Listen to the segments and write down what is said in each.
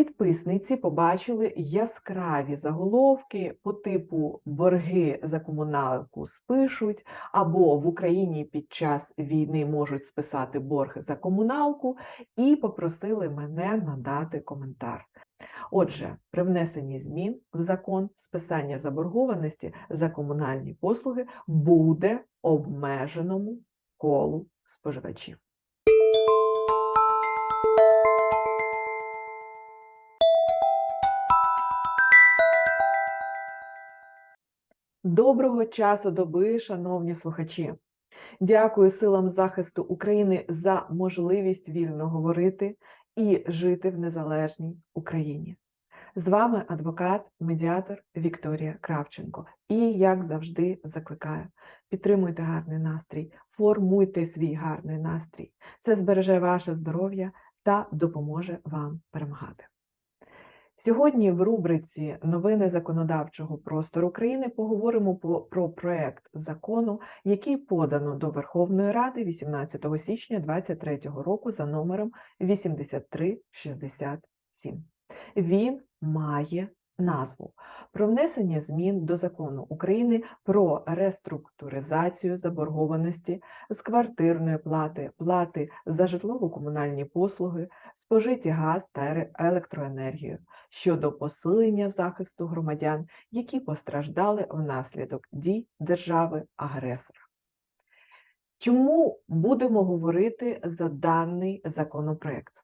Підписниці побачили яскраві заголовки по типу борги за комуналку спишуть, або в Україні під час війни можуть списати борг за комуналку, і попросили мене надати коментар. Отже, при внесенні змін в закон списання заборгованості за комунальні послуги буде обмеженому колу споживачів. Доброго часу доби, шановні слухачі! Дякую силам захисту України за можливість вільно говорити і жити в незалежній Україні. З вами адвокат, медіатор Вікторія Кравченко. І, як завжди, закликаю: підтримуйте гарний настрій, формуйте свій гарний настрій. Це збереже ваше здоров'я та допоможе вам перемагати. Сьогодні в рубриці Новини законодавчого простору України поговоримо по- про проект закону, який подано до Верховної Ради 18 січня 2023 року за номером 8367. Він має назву про внесення змін до закону України про реструктуризацію заборгованості з квартирної плати, плати за житлово-комунальні послуги, спожиті газ та електроенергію щодо посилення захисту громадян, які постраждали внаслідок дій держави-агресора. Чому будемо говорити за даний законопроект?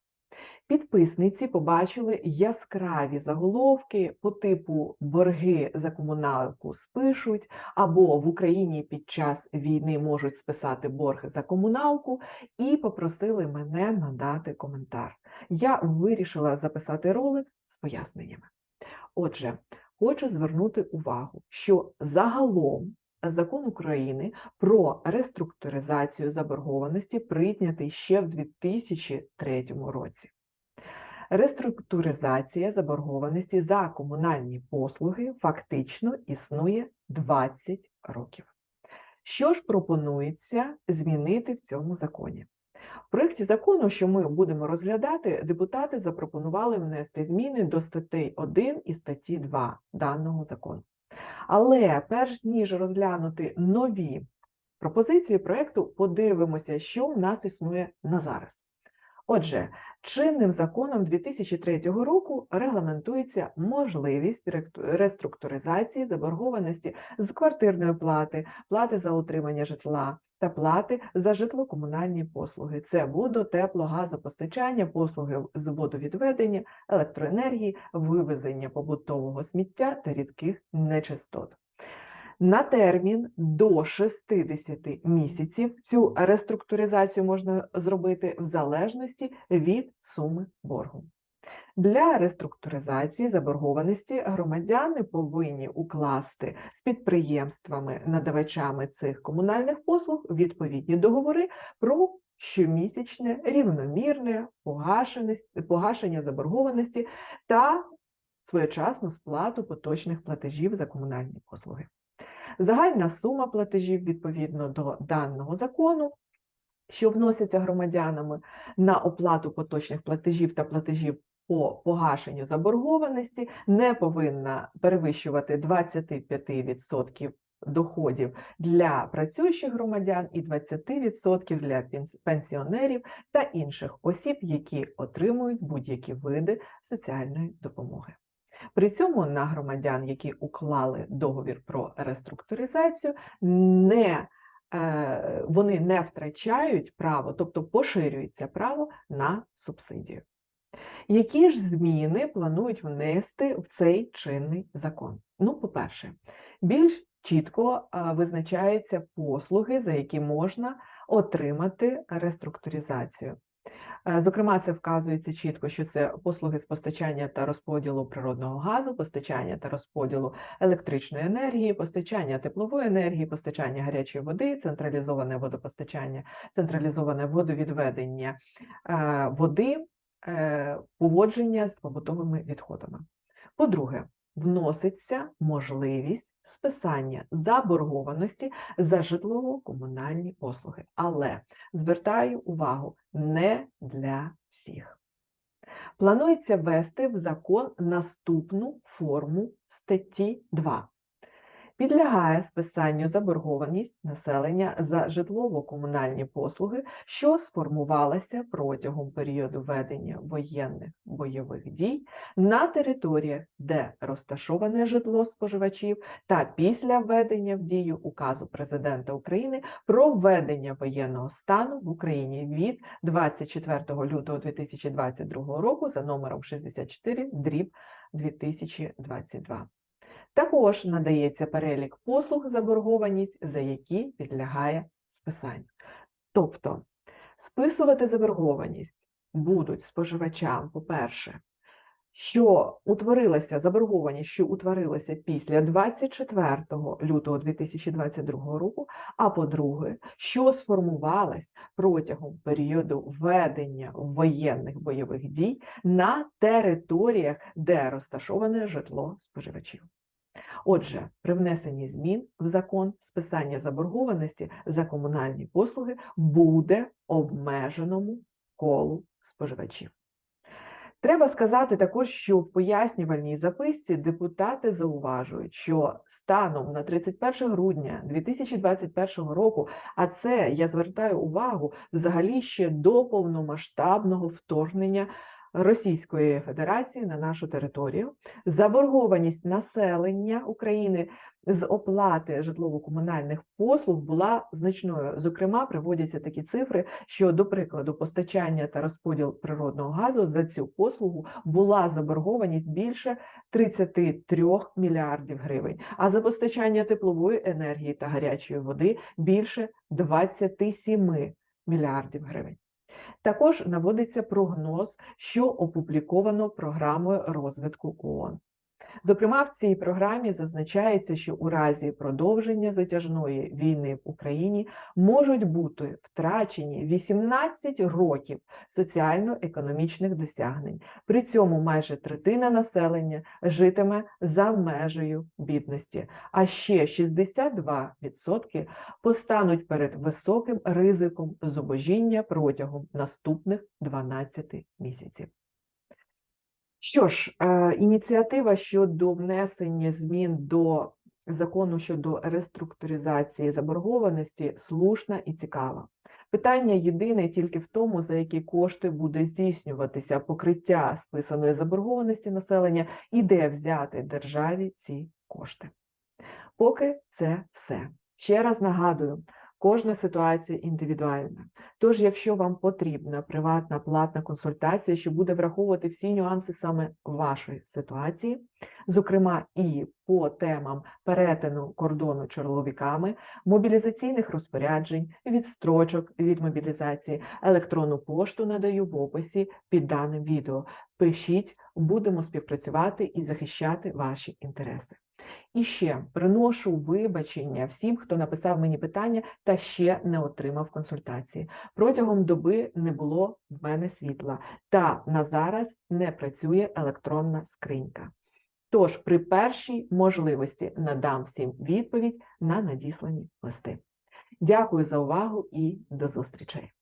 Підписниці побачили яскраві заголовки по типу борги за комуналку спишуть, або в Україні під час війни можуть списати борг за комуналку, і попросили мене надати коментар. Я вирішила записати ролик з поясненнями. Отже, хочу звернути увагу, що загалом закон України про реструктуризацію заборгованості прийнятий ще в 2003 році. Реструктуризація заборгованості за комунальні послуги фактично існує 20 років. Що ж пропонується змінити в цьому законі? В проєкті закону, що ми будемо розглядати, депутати запропонували внести зміни до статей 1 і статті 2 даного закону. Але перш ніж розглянути нові пропозиції проєкту, подивимося, що в нас існує на зараз. Отже, чинним законом 2003 року регламентується можливість реструктуризації заборгованості з квартирної плати, плати за утримання житла та плати за житло-комунальні послуги. Це водо, тепло, газопостачання, послуги з водовідведення, електроенергії, вивезення побутового сміття та рідких нечистот. На термін до 60 місяців цю реструктуризацію можна зробити в залежності від суми боргу. Для реструктуризації заборгованості громадяни повинні укласти з підприємствами, надавачами цих комунальних послуг відповідні договори про щомісячне рівномірне погашення заборгованості та своєчасну сплату поточних платежів за комунальні послуги. Загальна сума платежів відповідно до даного закону, що вносяться громадянами на оплату поточних платежів та платежів по погашенню заборгованості, не повинна перевищувати 25% доходів для працюючих громадян і 20% для пенс- пенсіонерів та інших осіб, які отримують будь-які види соціальної допомоги. При цьому на громадян, які уклали договір про реструктуризацію, не, е, вони не втрачають право, тобто поширюється право на субсидію. Які ж зміни планують внести в цей чинний закон? Ну, по-перше, більш чітко е, визначаються послуги, за які можна отримати реструктуризацію. Е, Зокрема, це вказується чітко, що це послуги з постачання та розподілу природного газу, постачання та розподілу електричної енергії, постачання теплової енергії, постачання гарячої води, централізоване водопостачання, централізоване водовідведення е, води, е, поводження з побутовими відходами. По-друге, вноситься можливість списання заборгованості за житлово-комунальні послуги. Але звертаю увагу не для всіх. Планується ввести в закон наступну форму статті 2. Підлягає списанню заборгованість населення за житлово-комунальні послуги, що сформувалася протягом періоду ведення воєнних бойових дій на територіях, де розташоване житло споживачів, та після введення в дію указу Президента України про введення воєнного стану в Україні від 24 лютого 2022 року за номером 64 дріб 2022. Також надається перелік послуг заборгованість, за які підлягає списанню. Тобто списувати заборгованість будуть споживачам, по-перше, що утворилася заборгованість, що утворилася після 24 лютого 2022 року, а по-друге, що сформувалась протягом періоду ведення воєнних бойових дій на територіях, де розташоване житло споживачів. Отже, при внесенні змін в закон списання заборгованості за комунальні послуги буде обмеженому колу споживачів. Треба сказати також, що в пояснювальній записці депутати зауважують, що станом на 31 грудня 2021 року, а це я звертаю увагу взагалі ще до повномасштабного вторгнення Російської Федерації на нашу територію, заборгованість населення України з оплати житлово-комунальних послуг була значною. Зокрема, приводяться такі цифри, що, до прикладу, постачання та розподіл природного газу за цю послугу була заборгованість більше 33 мільярдів гривень, а за постачання теплової енергії та гарячої води більше 27 мільярдів гривень. Також наводиться прогноз, що опубліковано програмою розвитку ООН. Зокрема, в цій програмі зазначається, що у разі продовження затяжної війни в Україні можуть бути втрачені 18 років соціально-економічних досягнень. При цьому майже третина населення житиме за межею бідності, а ще 62% постануть перед високим ризиком зубожіння протягом наступних 12 місяців. Що ж, е, ініціатива щодо внесення змін до закону щодо реструктуризації заборгованості слушна і цікава. Питання єдине тільки в тому, за які кошти буде здійснюватися покриття списаної заборгованості населення і де взяти державі ці кошти. Поки це все. Ще раз нагадую, Кожна ситуація індивідуальна. Тож, якщо вам потрібна приватна платна консультація, що буде враховувати всі нюанси саме вашої ситуації, зокрема і по темам перетину кордону чоловіками, мобілізаційних розпоряджень, відстрочок від мобілізації, електронну пошту надаю в описі під даним відео. Пишіть, будемо співпрацювати і захищати ваші інтереси. І ще приношу вибачення всім, хто написав мені питання та ще не отримав консультації. Протягом доби не було в мене світла, та на зараз не працює електронна скринька. Тож при першій можливості надам всім відповідь на надіслані листи. Дякую за увагу і до зустрічей!